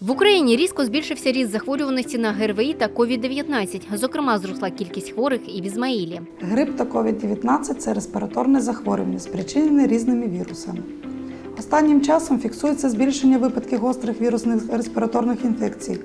В Україні різко збільшився ріст захворюваності на ГРВІ та COVID-19. Зокрема, зросла кількість хворих і в Ізмаїлі. Грип та COVID-19 це респіраторне захворювання, спричинене різними вірусами. Останнім часом фіксується збільшення випадків гострих вірусних респіраторних інфекцій.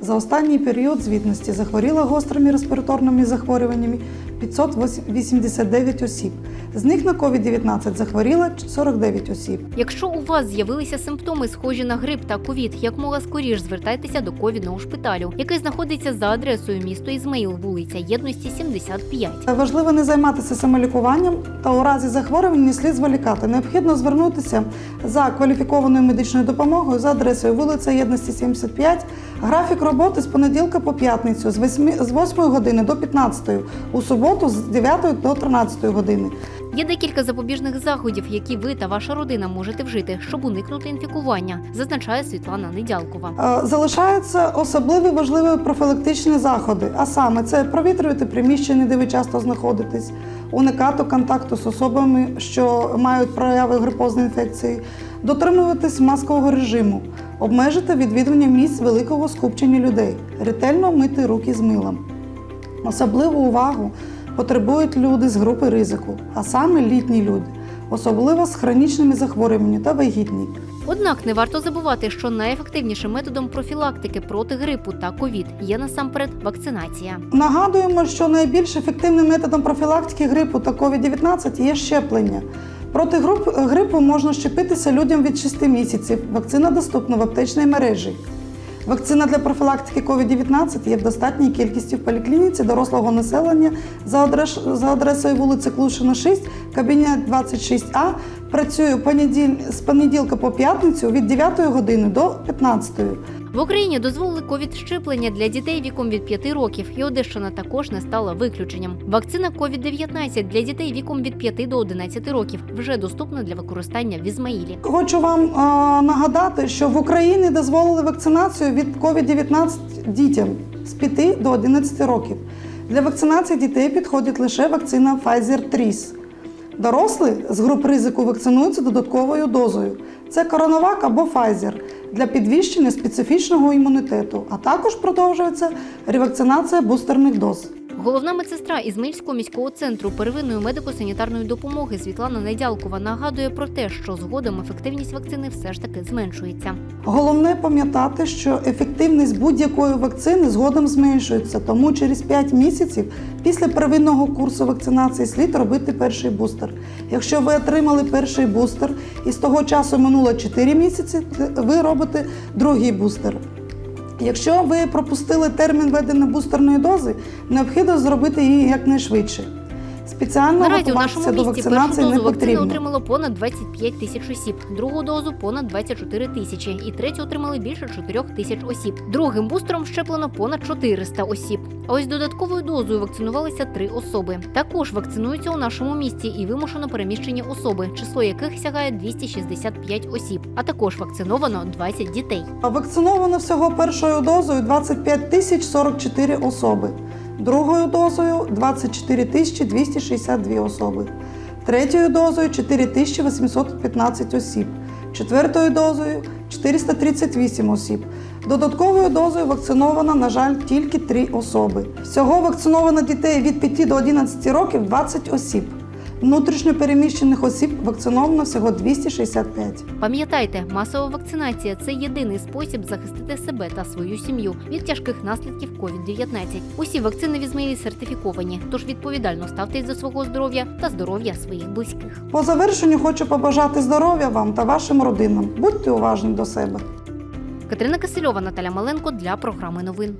За останній період звітності захворіло гострими респіраторними захворюваннями 589 осіб. З них на COVID-19 захворіло 49 осіб. Якщо у вас з'явилися симптоми, схожі на грип та ковід, якмога скоріш звертайтеся до ковідного шпиталю, який знаходиться за адресою місто Ізмаїл, вулиця Єдності, 75. Важливо не займатися самолікуванням та у разі захворювань не слід зволікати. Необхідно звернутися за кваліфікованою медичною допомогою за адресою вулиця Єдності 75. Графік роботи з понеділка по п'ятницю з 8, з 8 години до 15, у суботу з 9 до 13 години. Є декілька запобіжних заходів, які ви та ваша родина можете вжити, щоб уникнути інфікування, зазначає Світлана Недялкова. Е, Залишаються особливі важливі профілактичні заходи, а саме це провітрювати приміщення, де ви часто знаходитесь, уникати контакту з особами, що мають прояви грипозної інфекції, дотримуватись маскового режиму, обмежити відвідування місць великого скупчення людей, ретельно мити руки з милом. Особливу увагу потребують люди з групи ризику, а саме літні люди, особливо з хронічними захворюваннями та вагітні. Однак не варто забувати, що найефективнішим методом профілактики проти грипу та ковід є насамперед вакцинація. Нагадуємо, що найбільш ефективним методом профілактики грипу та COVID-19 є щеплення. Проти грипу можна щепитися людям від 6 місяців. Вакцина доступна в аптечній мережі. Вакцина для профілактики COVID-19 є в достатній кількості в поліклініці дорослого населення за, адрес, за адресою вулиці Клушина, 6, кабінет 26А. Понеділь, з понеділка по п'ятницю від 9 години до 15. В Україні дозволили ковід щеплення для дітей віком від 5 років, і Одещина також не стала виключенням. Вакцина COVID-19 для дітей віком від 5 до 11 років вже доступна для використання в Ізмаїлі. Хочу вам е, нагадати, що в Україні дозволили вакцинацію від COVID-19 дітям з 5 до 11 років. Для вакцинації дітей підходить лише вакцина Pfizer Tris. Дорослі з груп ризику вакцинуються додатковою дозою. Це коронавак або Pfizer для підвищення специфічного імунітету, а також продовжується ревакцинація бустерних доз. Головна медсестра Ізмаїльського міського центру первинної медико-санітарної допомоги Світлана Недялкова нагадує про те, що згодом ефективність вакцини все ж таки зменшується. Головне пам'ятати, що ефективність будь-якої вакцини згодом зменшується, тому через 5 місяців після первинного курсу вакцинації слід робити перший бустер. Якщо ви отримали перший бустер і з того часу минуло 4 місяці, ви робите другий бустер. Якщо ви пропустили термін введення бустерної дози, необхідно зробити її якнайшвидше. Спеціально Наразі у нашому до місті першу вакцинації не дозу вакцини отримало понад 25 тисяч осіб, другу дозу понад 24 тисячі, і третю отримали більше 4 тисяч осіб. Другим бустером щеплено понад 400 осіб. А ось додатковою дозою вакцинувалися три особи. Також вакцинуються у нашому місті і вимушено переміщені особи, число яких сягає 265 осіб. А також вакциновано 20 дітей. Вакциновано всього першою дозою 25 тисяч 44 особи, другою дозою 24 262 особи, третьою дозою 4 815 осіб, четвертою дозою 438 осіб. Додатковою дозою вакциновано, на жаль, тільки 3 особи. Всього вакциновано дітей від 5 до 11 років 20 осіб. Внутрішньо переміщених осіб вакциновано всього 265. Пам'ятайте, масова вакцинація це єдиний спосіб захистити себе та свою сім'ю від тяжких наслідків COVID-19. Усі вакцини в Ізмаїлі сертифіковані, тож відповідально ставтесь до свого здоров'я та здоров'я своїх близьких. По завершенню хочу побажати здоров'я вам та вашим родинам. Будьте уважні до себе. Катерина Кисельова, Наталя Маленко для програми новин.